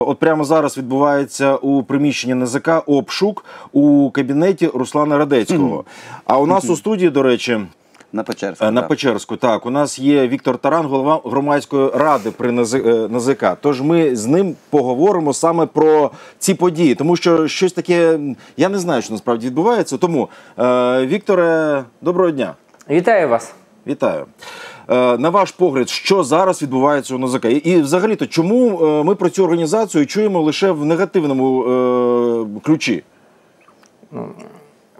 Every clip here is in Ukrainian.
От прямо зараз відбувається у приміщенні НЗК обшук у кабінеті Руслана Радецького. А у нас у студії, до речі, На Печерську. е, на так. Печерську, так, у нас є Віктор Таран, голова громадської ради при НЗ е, НЗК. Тож ми з ним поговоримо саме про ці події, тому що щось таке, я не знаю, що насправді відбувається. Тому, е, Вікторе, доброго дня. Вітаю вас. Вітаю. Е, На ваш погляд, що зараз відбувається у НАЗК? І, взагалі-то, чому е, ми про цю організацію чуємо лише в негативному е, ключі?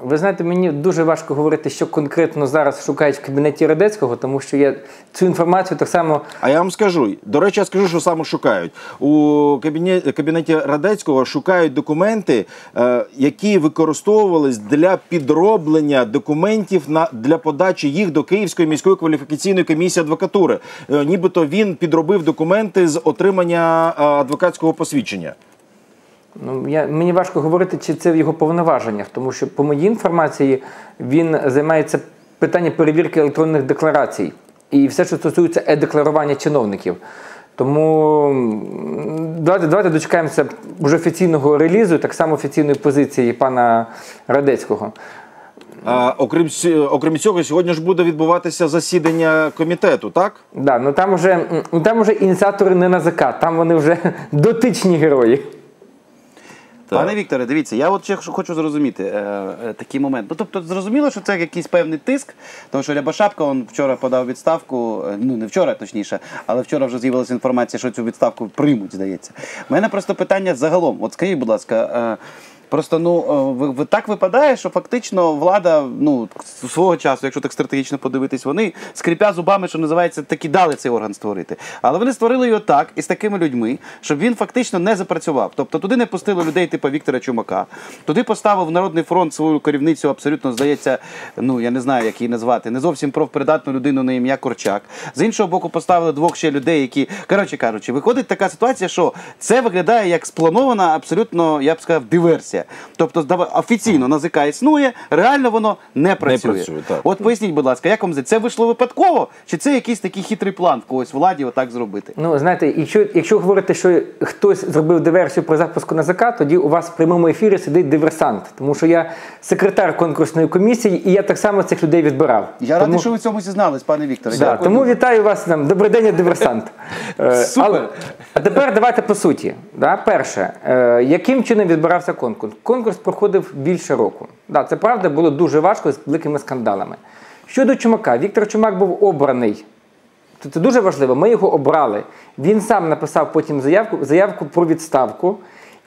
Ви знаєте, мені дуже важко говорити, що конкретно зараз шукають в кабінеті Радецького, тому що я цю інформацію так само А я вам скажу. До речі, я скажу, що саме шукають. У кабінеті, кабінеті Радецького шукають документи, е, які використовувались для підроблення документів на для подачі їх до Київської міської кваліфікаційної комісії адвокатури. Е, нібито він підробив документи з отримання е, адвокатського посвідчення. Ну, я, мені важко говорити, чи це в його повноваженнях, тому що, по моїй інформації, він займається питанням перевірки електронних декларацій і все, що стосується е-декларування чиновників. Тому давайте, давайте дочекаємося вже офіційного релізу, так само офіційної позиції пана Радецького. А, окрім, окрім цього, сьогодні ж буде відбуватися засідання комітету, так? Да, ну там уже, ну, там уже ініціатори не НАЗК, там вони вже дотичні герої. Пане Вікторе, дивіться, я от ще хочу зрозуміти е, е, такий момент. Ну тобто, зрозуміло, що це якийсь певний тиск, тому що Рябошапка он вчора подав відставку. е, Ну не вчора, точніше, але вчора вже з'явилася інформація, що цю відставку приймуть, здається. У мене просто питання загалом. От скажіть, будь ласка. Е, Просто ну е, ви, так випадає, що фактично влада, ну свого часу, якщо так стратегічно подивитись, вони скрипя зубами, що називається, таки дали цей орган створити. Але вони створили його так і з такими людьми, щоб він фактично не запрацював. Тобто туди не пустили людей, типу Віктора Чумака, туди поставив Народний фронт свою керівницю, абсолютно здається, ну я не знаю, як її назвати, не зовсім профпридатну людину на ім'я Корчак. З іншого боку, поставили двох ще людей, які коротше кажучи, виходить така ситуація, що це виглядає як спланована, абсолютно, я б сказав, диверсія. Тобто, здава- офіційно НАЗК існує, реально воно не працює. працює, так. От поясніть, будь ласка, як вам здається, це вийшло випадково, чи це якийсь такий хитрий план в когось владі отак зробити? Ну, знаєте, якщо, якщо говорити, що хтось зробив диверсію про запуску НАЗК, тоді у вас в прямому ефірі сидить диверсант. Тому що я секретар конкурсної комісії, і я так само цих людей відбирав. Я тому, радий, що ви в цьому зізнались, пане Вікторе. Да, Дякую тому дуже. вітаю вас там. Добрий день, диверсант. Е, Супер. але- а тепер давайте по суті. Да, перше, е, яким чином відбирався конкурс? Конкурс проходив більше року. Да, це правда було дуже важко з великими скандалами. Щодо Чумака, Віктор Чумак був обраний це дуже важливо. Ми його обрали. Він сам написав потім заявку, заявку про відставку.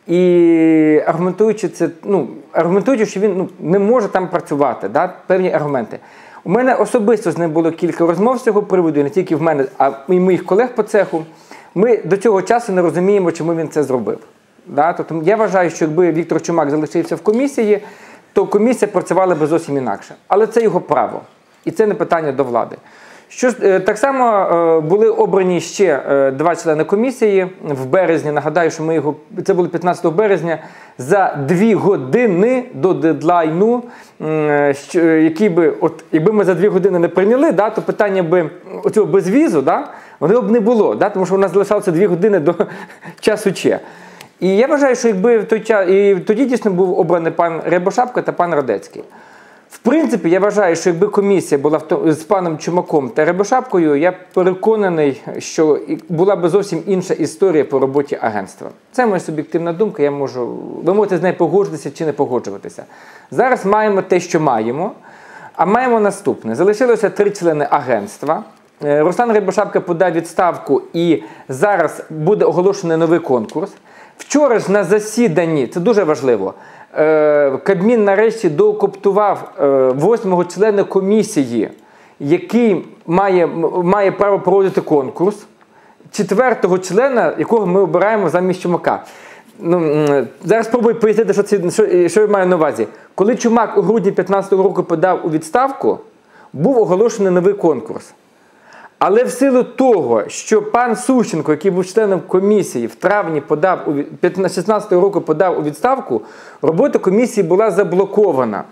І аргументуючи це, ну, аргументуючи, що він ну, не може там працювати, да, певні аргументи. У мене особисто з ним було кілька розмов з цього приводу, і не тільки в мене, а і моїх колег по цеху. Ми до цього часу не розуміємо, чому він це зробив. Да? Тобто я вважаю, що якби Віктор Чумак залишився в комісії, то комісія працювала би зовсім інакше. Але це його право. І це не питання до влади. Що е, так само е, були обрані ще е, два члени комісії в березні. Нагадаю, що ми його це було 15 березня за дві години до дедлайну, який би, от якби ми за дві години не прийняли, да, то питання би оцього безвізу, да, воно б не було, да, тому що у нас залишалося дві години до часу Че. І я вважаю, що якби той час і тоді дійсно був обраний пан Рябошапка та пан Радецький. В принципі, я вважаю, що якби комісія була з паном Чумаком та Рябошапкою, я переконаний, що була б зовсім інша історія по роботі агентства. Це моя суб'єктивна думка. Я можу ви можете з нею погоджуватися чи не погоджуватися. Зараз маємо те, що маємо. А маємо наступне: залишилося три члени агентства. Е, Руслан Рябошапка подав відставку, і зараз буде оголошений новий конкурс. Вчора ж на засіданні, це дуже важливо. е, Кабмін нарешті доокоптував е, восьмого члена комісії, який має, має право проводити конкурс, четвертого члена, якого ми обираємо замість Чумака. Ну, зараз спробую пояснити, що, це, що, що я маю на увазі. Коли Чумак у грудні 2015 року подав у відставку, був оголошений новий конкурс. Але в силу того, що пан Сущенко, який був членом комісії, в травні подав у 2016 року подав у відставку, робота комісії була заблокована.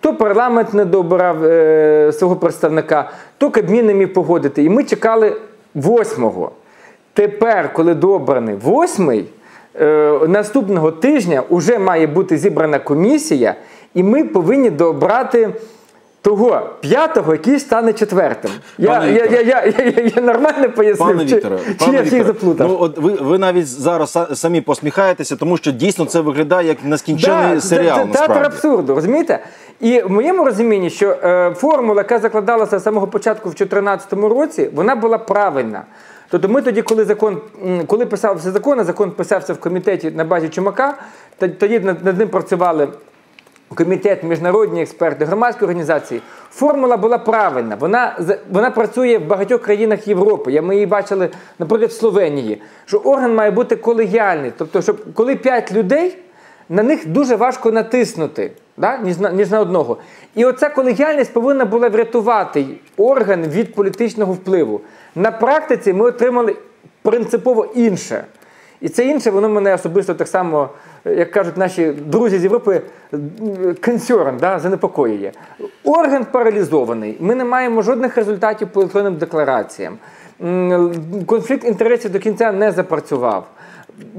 То парламент не добирав е, свого представника, то Кабмін не міг погодити. І ми чекали восьмого. Тепер, коли добраний восьмий, е, наступного тижня вже має бути зібрана комісія, і ми повинні добрати. Того п'ятого, який стане четвертим. Я, я, я, я, я, я нормально пояснив, Пане чи, Вікторе, чи пане я всіх заплутав? ну от ви, ви навіть зараз самі посміхаєтеся, тому що дійсно це виглядає як нескінчений Да, серіал. це, це театр абсурду, розумієте? І в моєму розумінні, що е, формула, яка закладалася з самого початку в 2014 році, вона була правильна. Тобто ми тоді, коли закон, коли писався закон, а закон писався в комітеті на базі Чумака, то- тоді над ним працювали комітет, міжнародні експерти, громадські організації. Формула була правильна. Вона, вона працює в багатьох країнах Європи. Я, ми її бачили, наприклад, в Словенії, що орган має бути колегіальний. Тобто, щоб коли п'ять людей, на них дуже важко натиснути, да? ніж, на, ніж на одного. І оця колегіальність повинна була врятувати орган від політичного впливу. На практиці ми отримали принципово інше. І це інше, воно мене особисто так само, як кажуть наші друзі з Європи, консерн, да, занепокоює. Орган паралізований. Ми не маємо жодних результатів по електронним деклараціям. Конфлікт інтересів до кінця не запрацював.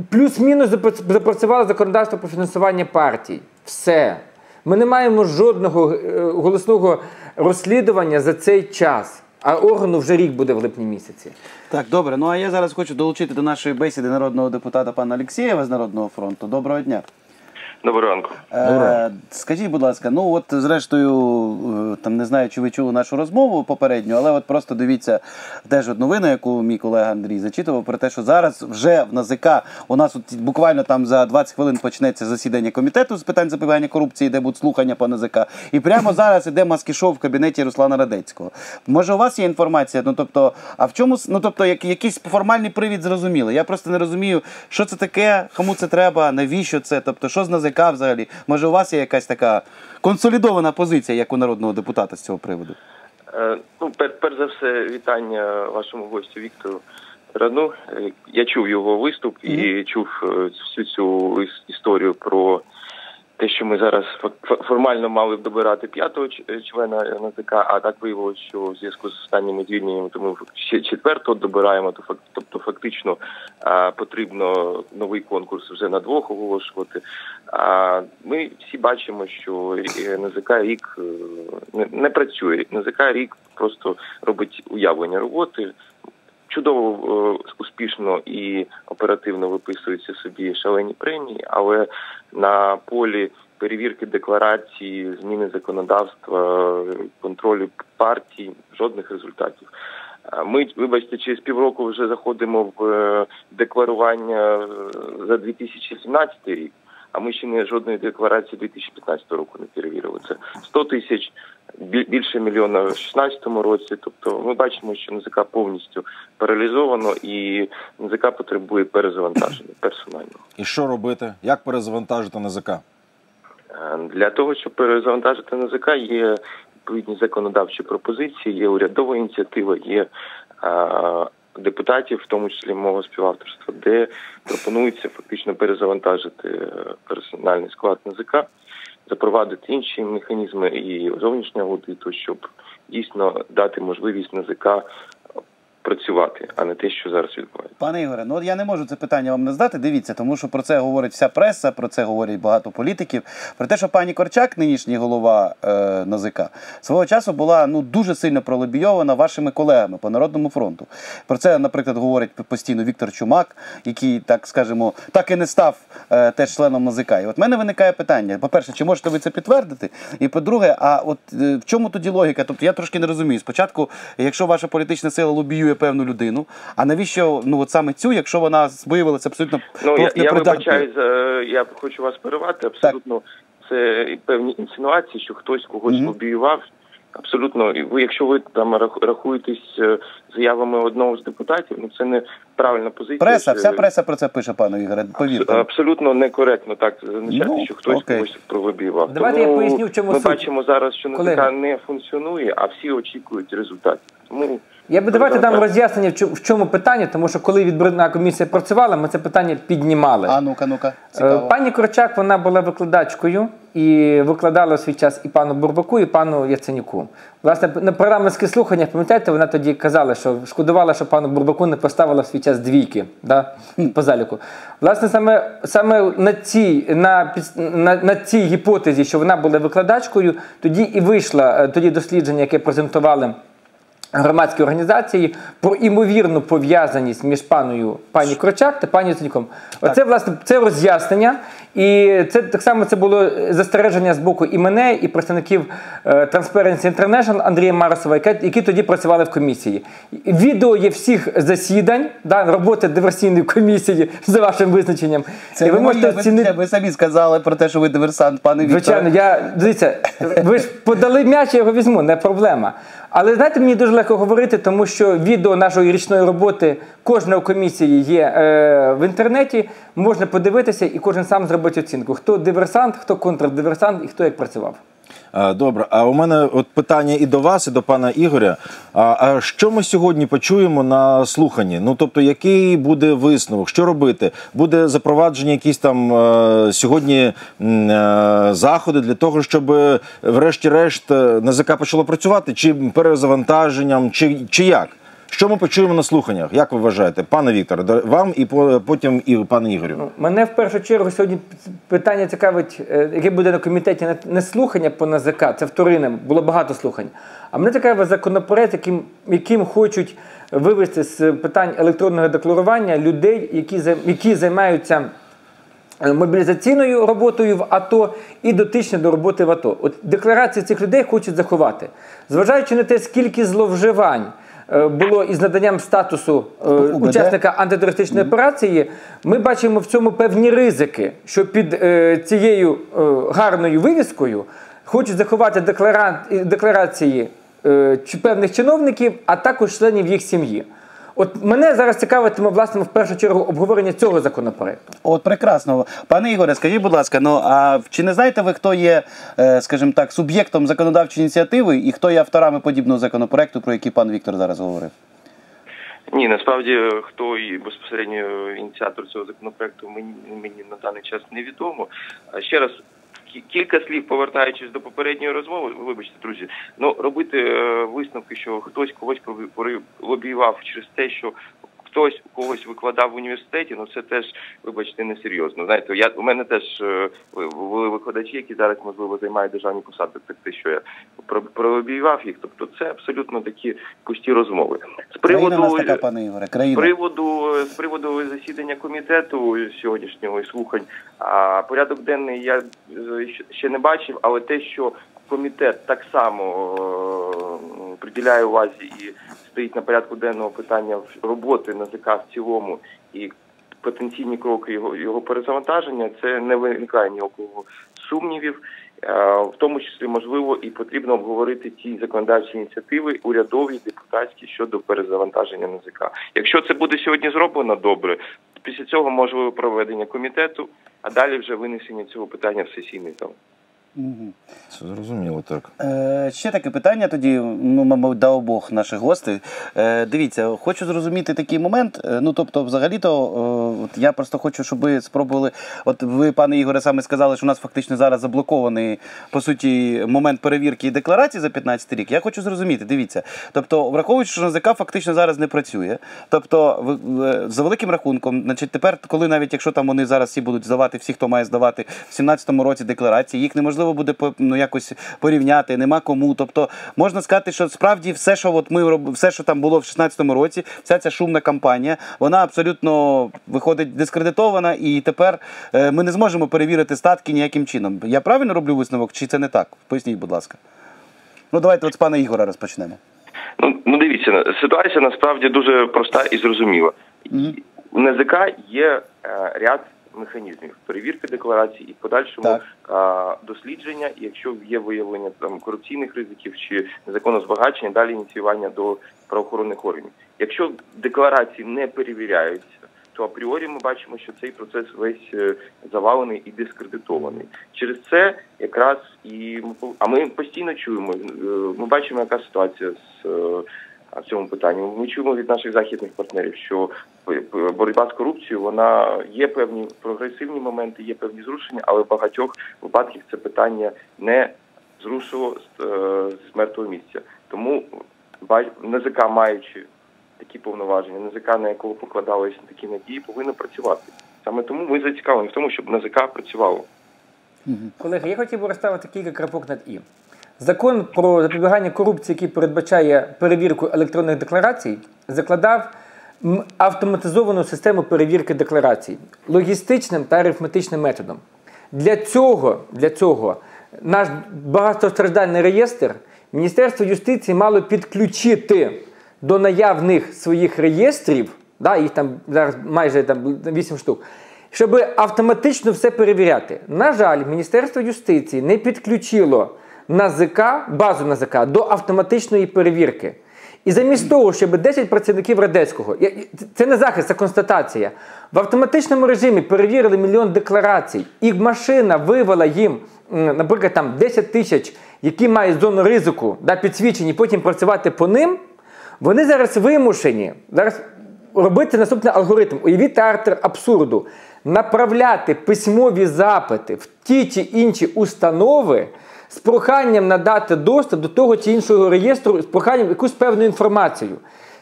Плюс-мінус запрацювало законодавство про фінансування партій. Все. Ми не маємо жодного е, голосного розслідування за цей час. А органу вже рік буде в липні місяці. Так, добре. Ну а я зараз хочу долучити до нашої бесіди народного депутата пана Олексєєва з Народного фронту. Доброго дня. Доброго ранку. Е, скажіть, будь ласка, ну от зрештою, е, там не знаю, чи ви чули нашу розмову попередню, але от просто дивіться теж от новину, яку мій колега Андрій зачитував, про те, що зараз вже в НАЗК у нас от буквально там за 20 хвилин почнеться засідання комітету з питань запобігання корупції, де будуть слухання по НАЗК. І прямо зараз іде маски-шоу в кабінеті Руслана Радецького. Може, у вас є інформація? Ну тобто, а в чому ну тобто, як, якийсь формальний привід зрозумілий? Я просто не розумію, що це таке, кому це треба, навіщо це? Тобто, що з НАЗК взагалі? Може, у вас є якась така консолідована позиція, як у народного депутата з цього приводу? Е, Ну, пер, перш за все, вітання вашому гостю Віктору Рану. Е, Я чув його виступ і чув е, всю цю історію про те, що ми зараз формально мали б добирати п'ятого е, члена НАЗК, а так виявилося, що в зв'язку з останніми звільненнями, то ми ще четвертого добираємо, то тобто фактично потрібно новий конкурс вже на двох оголошувати. А ми всі бачимо, що е, НАЗК рік е, не, працює. НАЗК рік просто робить уявлення роботи. Чудово, е, успішно і оперативно виписуються собі шалені премії, але на полі перевірки декларації, зміни законодавства, е, контролю партій жодних результатів. Ми, вибачте, через півроку вже заходимо в е, декларування е, за 2017 рік, а ми ще не жодної декларації 2015 року не перевірили. Це 100 тисяч, більше мільйона в 2016 році. Тобто ми бачимо, що НЗК повністю паралізовано і НЗК потребує перезавантаження персонально. І що робити? Як перезавантажити НАЗК? Е, Для того, щоб перезавантажити НЗК, є відповідні законодавчі пропозиції, є урядова ініціатива, є е, депутатів, в тому числі мого співавторства, де пропонується фактично перезавантажити е, персональний склад НЗК, запровадити інші механізми і зовнішнього аудиту, щоб дійсно дати можливість НЗК працювати, а не те, що зараз відбувається. Пане Ігоре, ну от я не можу це питання вам не здати. Дивіться, тому що про це говорить вся преса, про це говорять багато політиків. Про те, що пані Корчак, нинішній голова е, НАЗК, свого часу була ну дуже сильно пролобійована вашими колегами по народному фронту. Про це, наприклад, говорить постійно Віктор Чумак, який, так скажемо, так і не став е, теж членом НАЗК. І от мене виникає питання: по-перше, чи можете ви це підтвердити? І по-друге, а от е, в чому тоді логіка? Тобто я трошки не розумію. Спочатку, якщо ваша політична сила лобіює певну людину, а навіщо ну от саме цю, якщо вона виявилася абсолютно Ну я, я вибачаюсь, е, я хочу вас перервати. Абсолютно це певні інсинуації, що хтось когось Мгм. лобіював. Абсолютно, і ви, якщо ви там рах- рахуєтесь е, заявами одного з депутатів, ну це не правильна позиція. Преса, вся преса про це пише, пане Ігоре. Повірте. Абсолютно некоректно так зазначати, Ну, що хтось окей. когось пролобіював. Давайте Тому я поясню, в чому ми суть. бачимо зараз, що НЗК Колеги. не функціонує, а всі очікують результатів. Тому Я би давайте дам роз'яснення, в чому- питання, тому що коли відбірна комісія працювала, ми це питання піднімали. А ну-ка, ну-ка, Е, цікаво. Пані Корчак вона була викладачкою і викладала в свій час і пану Бурбаку, і пану Яценюку. Власне, на парламентських слуханнях, пам'ятаєте, вона тоді казала, що шкодувала, що пану Бурбаку не поставила в свій час двійки да, по заліку. Власне, саме, саме на, цій, на, на, на цій гіпотезі, що вона була викладачкою, тоді і вийшло е, тоді дослідження, яке презентували громадські організації про імовірну пов'язаність між паною пані Крочак та пані Яценюком. Оце власне це роз'яснення, і це так само це було застереження з боку і мене, і представників е, Transparency International Андрія Маросова, яке- які тоді працювали в комісії. Відео є всіх засідань, да, роботи диверсійної комісії за вашим визначенням. Це і ви можете оцінити. ви самі сказали про те, що ви диверсант, пане Вікторе. Звичайно, я дивіться, ви ж подали м'яч, я його візьму, не проблема. Але знаєте, мені дуже легко говорити, тому що відео нашої річної роботи кожної комісії є е, в інтернеті. Можна подивитися, і кожен сам зробить оцінку. Хто диверсант, хто контрдиверсант і хто як працював. А, Добре, а у мене от питання і до вас, і до пана Ігоря. А, а що ми сьогодні почуємо на слуханні? Ну тобто, який буде висновок? Що робити? Буде запровадження якісь там е, сьогодні е, заходи для того, щоб е, врешті-решт е, НАЗК почало працювати, чи перезавантаженням, чи, чи як? Що ми почуємо на слуханнях? Як ви вважаєте, пане Вікторе, вам і потім і пане Ігорю? Ну, Мене в першу чергу сьогодні питання цікавить, е, яке буде на комітеті не- слухання по НАЗК, це вторинне, було багато слухань. А мене цікавий законопроект, яким, яким хочуть вивести з питань електронного декларування людей, які, які займаються е, мобілізаційною роботою в АТО і дотичні до роботи в АТО. От декларації цих людей хочуть заховати. Зважаючи на те, скільки зловживань було із наданням статусу е, УБД? учасника антитерористичної операції, ми бачимо в цьому певні ризики, що під е, цією е, гарною вивіскою хочуть заховати деклара... декларації е, певних чиновників, а також членів їх сім'ї. От мене зараз цікавитиме власне в першу чергу обговорення цього законопроекту. От прекрасно. Пане Ігоре, скажіть, будь ласка, ну а чи не знаєте ви, хто є, е, скажімо так, суб'єктом законодавчої ініціативи і хто є авторами подібного законопроекту, про який пан Віктор зараз говорив? Ні, насправді хто і безпосередньо ініціатор цього законопроекту мені, мені на даний час невідомо. А ще раз кілька слів повертаючись до попередньої розмови. Вибачте, друзі, ну робити е, висновки, що хтось когось лобіював через те, що. Хтось у когось викладав в університеті, ну це теж, вибачте, несерйозно. Знаєте, я у мене теж е, були викладачі, які зараз можливо займають державні посади. Так те, що я про- пролобіював їх. Тобто, це абсолютно такі пусті розмови. З Країна приводу така, пане Ігоре, країна. приводу з приводу засідання комітету сьогоднішнього і слухань. А порядок денний я е, ще не бачив, але те, що комітет так само е, приділяє увазі і стоїть на порядку денного питання роботи НАЗК в цілому і потенційні кроки його його перезавантаження, це не виникає ні у кого сумнівів. Е, В тому числі можливо і потрібно обговорити ті законодавчі ініціативи, урядові, депутатські щодо перезавантаження НАЗК. Якщо це буде сьогодні зроблено добре, після цього можливо проведення комітету, а далі вже винесення цього питання в сесійний зал. Це зрозуміло так. Е, ще таке питання тоді, ну, мабуть, до обох наших гостей. Е, дивіться, хочу зрозуміти такий момент. Е, ну, тобто, взагалі-то, е, от я просто хочу, щоб ви спробували. От ви, пане Ігоре, саме сказали, що у нас фактично зараз заблокований, по суті, момент перевірки декларації за 15 рік. Я хочу зрозуміти, дивіться. Тобто, враховуючи, що НАЗК фактично зараз не працює. Тобто, ви- за великим рахунком, значить, тепер, коли навіть якщо там вони зараз всі будуть здавати, всі, хто має здавати в 17-му році декларації, їх неможливо буде по- ну, якось порівняти, нема кому. Тобто можна сказати, що справді все, що от ми все, що там було в 16-му році, вся ця шумна кампанія, вона абсолютно виходить дискредитована, і тепер е, ми не зможемо перевірити статки ніяким чином. Я правильно роблю висновок, чи це не так? Поясніть, будь ласка. Ну, давайте от з пана Ігора розпочнемо. Ну, ну дивіться, ситуація насправді дуже проста і зрозуміла. У НЗК є е, ряд механізмів перевірки декларацій і в подальшому Так. дослідження, і якщо є виявлення там корупційних ризиків чи незаконного збагачення, далі ініціювання до правоохоронних органів. Якщо декларації не перевіряються, то апріорі ми бачимо, що цей процес весь е, завалений і дискредитований. Через це якраз і а ми постійно чуємо. е, Ми бачимо, яка ситуація з е, в цьому питанні. Ми чуємо від наших західних партнерів, що боротьба з корупцією вона є певні прогресивні моменти, є певні зрушення, але в багатьох випадках це питання не зрушило з, е, мертвого місця. Тому НЗК, маючи такі повноваження, НЗК, на якого покладалися такі надії, повинно працювати. Саме тому ми зацікавлені в тому, щоб НЗК працювало. Колеги, я хотів би розставити кілька крапок над і. Закон про запобігання корупції, який передбачає перевірку електронних декларацій, закладав автоматизовану систему перевірки декларацій логістичним та арифметичним методом. Для цього для цього наш багатостраждальний реєстр Міністерство юстиції мало підключити до наявних своїх реєстрів, да, їх там зараз майже там 8 штук, щоб автоматично все перевіряти. На жаль, Міністерство юстиції не підключило НАЗК, базу НАЗК до автоматичної перевірки. І замість того, щоб 10 працівників Радецького, це не захист, це констатація, в автоматичному режимі перевірили мільйон декларацій, і машина вивела їм, наприклад, там 10 тисяч, які мають зону ризику, да, підсвічені, потім працювати по ним. Вони зараз вимушені зараз робити наступний алгоритм. Уявіть театр абсурду, направляти письмові запити в ті чи інші установи з проханням надати доступ до того чи іншого реєстру, з проханням якусь певну інформацію.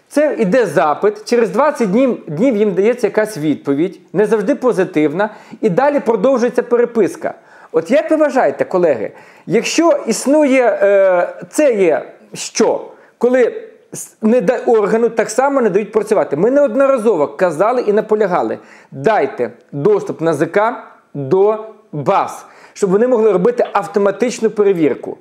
Це йде запит, через 20 днів днів їм дається якась відповідь, не завжди позитивна, і далі продовжується переписка. От як ви вважаєте, колеги, якщо існує е, це є що? Коли не да, органу так само не дають працювати. Ми неодноразово казали і наполягали: дайте доступ на ЗК до баз щоб вони могли робити автоматичну перевірку.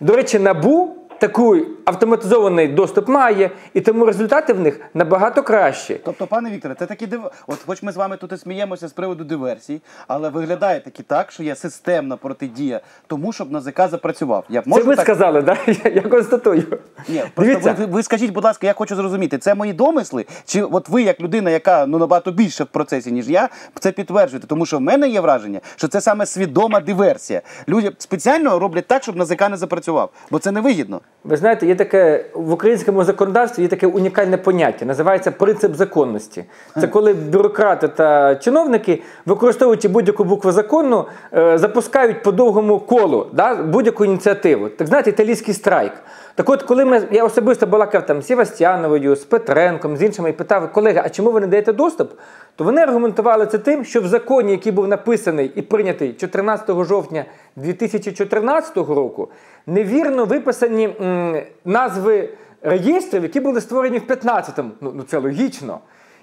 До речі, набу такий автоматизований доступ має, і тому результати в них набагато кращі. Тобто, пане Вікторе, це такі див... От хоч ми з вами тут і сміємося з приводу диверсій, але виглядає таки так, що є системна протидія тому, щоб НАЗК запрацював. Я можу Це ви так... сказали, да? я, я констатую. Ні, просто ви, ви скажіть, будь ласка, я хочу зрозуміти, це мої домисли? Чи от ви, як людина, яка ну набагато більше в процесі, ніж я, це підтверджуєте? Тому що в мене є враження, що це саме свідома диверсія. Люди спеціально роблять так, щоб НАЗК не запрацював, бо це невигідно. Ви знаєте, є таке в українському законодавстві є таке унікальне поняття, називається принцип законності. Це коли бюрократи та чиновники, використовуючи будь-яку букву закону, е, запускають по довгому колу да, будь-яку ініціативу. Так знаєте, італійський страйк. Так от, коли ми, я особисто балакав там з Сівастяновою, з Петренком, з іншими і питав, колеги, а чому ви не даєте доступ? То вони аргументували це тим, що в законі, який був написаний і прийнятий 14 жовтня 2014 року, невірно виписані м, назви реєстрів, які були створені в 15-му. Ну, ну це логічно.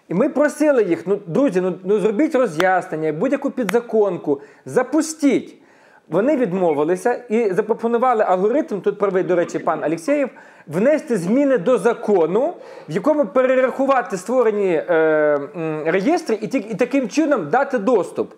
І ми просили їх, ну друзі, ну, ну зробіть роз'яснення, будь-яку підзаконку, запустіть. Вони відмовилися і запропонували алгоритм, тут правий, до речі, пан Алєксєєв, внести зміни до закону, в якому перерахувати створені е, реєстри і, і таким чином дати доступ.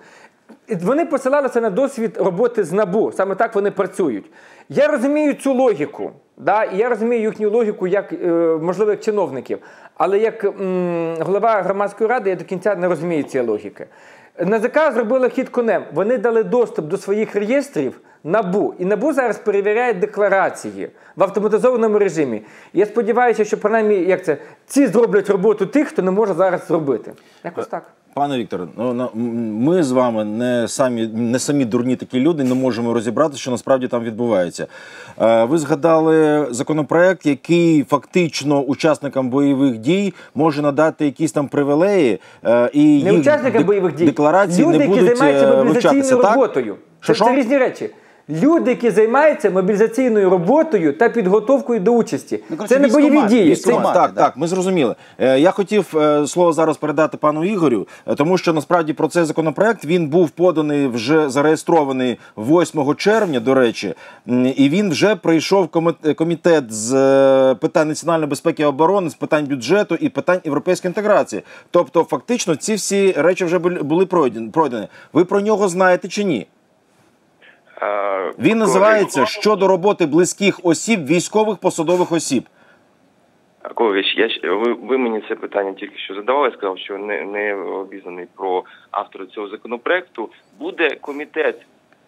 Вони посилалися на досвід роботи з набу. Саме так вони працюють. Я розумію цю логіку. Да? І я розумію їхню логіку як е, можливих чиновників. Але як м, голова громадської ради я до кінця не розумію цієї логіки. НАЗК зробила хід конем. Вони дали доступ до своїх реєстрів набу. І набу зараз перевіряє декларації в автоматизованому режимі. Я сподіваюся, що принаймні, як це ці зроблять роботу тих, хто не може зараз зробити. Якось так. Пане Вікторе, ну ми з вами не самі не самі дурні такі люди, не можемо розібрати, що насправді там відбувається. Е, ви згадали законопроект, який фактично учасникам бойових дій може надати якісь там привілеї е, і не учасникам бойових дій декларації люди, не будуть які займаються е, мобілізаційною роботою. Що, це, це різні речі. Люди, які займаються мобілізаційною роботою та підготовкою до участі, ну, це не бойові дії. Це... Так, так, ми зрозуміли. Е, я хотів е, слово зараз передати пану Ігорю, е, тому що насправді про цей законопроект він був поданий вже зареєстрований 8 червня. До речі, і він вже прийшов комітет з питань національної безпеки і оборони, з питань бюджету і питань європейської інтеграції. Тобто, фактично, ці всі речі вже були пройдені. Ви про нього знаєте чи ні? Він називається щодо роботи близьких осіб, військових посадових осіб. Ковіч, я ви, ви мені це питання тільки що задавали. Я сказав, що не не обізнаний про автора цього законопроекту. Буде комітет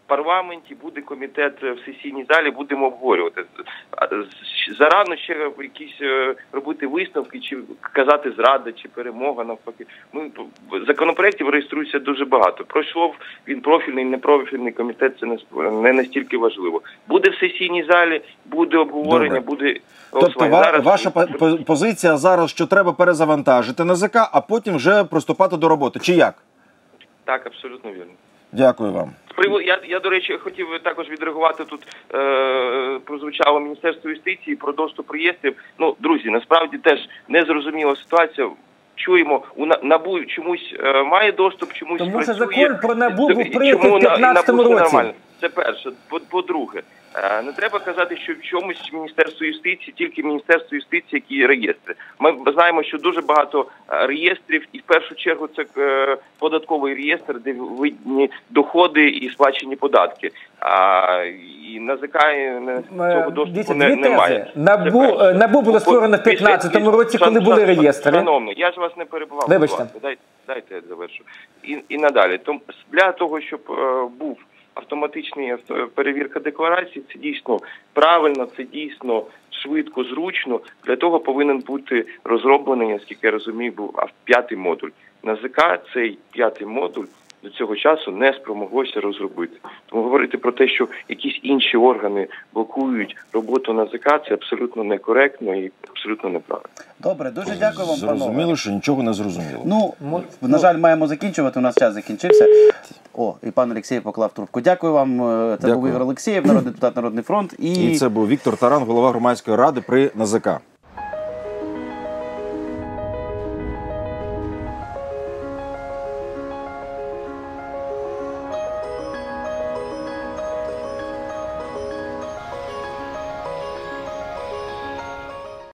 в парламенті, буде комітет в сесійній залі, будемо обговорювати. Зарано ще якісь е, робити висновки, чи казати зрада, чи перемога навпаки. Ми законопроєктів реєструється дуже багато. Пройшов він профільний, непрофільний комітет. Це не не настільки важливо. Буде в сесійній залі, буде обговорення, Добре. буде Тобто Зараз- ваша по- по- позиція зараз, що треба перезавантажити НАЗК, а потім вже приступати до роботи. Чи як? так, абсолютно вірно. Дякую вам. Я, я, до речі, хотів також відреагувати тут. Е, прозвучало Міністерство юстиції про доступ реєстрів. Ну, друзі, насправді теж незрозуміла ситуація. Чуємо, у На- НАБУ чомусь е, має доступ, чомусь Тому що працює. закон про НАБУ був прийнятий чому в на- 15-му НАБУ все році. нормально? Це перше. По- По-друге, е, не треба казати, що в чомусь Міністерство юстиції, тільки Міністерство юстиції, які реєстри. Ми знаємо, що дуже багато е, реєстрів, і в першу чергу це е, податковий реєстр, де видні доходи і сплачені податки. А і НАЗК цього доступу не, немає. НАБУ, е, НАБУ було створено в Після- 15-му році, коли були реєстри. Шановний, я ж вас не перебував. Вибачте. Дайте, дайте я завершу. І, і надалі. Тому для того, щоб е, був автоматичний авто- перевірка декларацій, це дійсно правильно, це дійсно швидко, зручно. Для того повинен бути розроблений, наскільки я розумію, був п'ятий модуль. НАЗК цей п'ятий модуль до цього часу не спромоглося розробити. Тому говорити про те, що якісь інші органи блокують роботу НАЗК, це абсолютно некоректно і абсолютно неправильно. Добре, дуже дякую вам, панове. Зрозуміло, що нічого не зрозуміло. Ну, на жаль, маємо закінчувати. У нас час закінчився. О, і пан Олексій поклав трубку. Дякую вам. Е, Це Дякую. був Ігор Олексєєв, народний депутат Народний фронт. І, І це був Віктор Таран, голова громадської ради при НАЗК.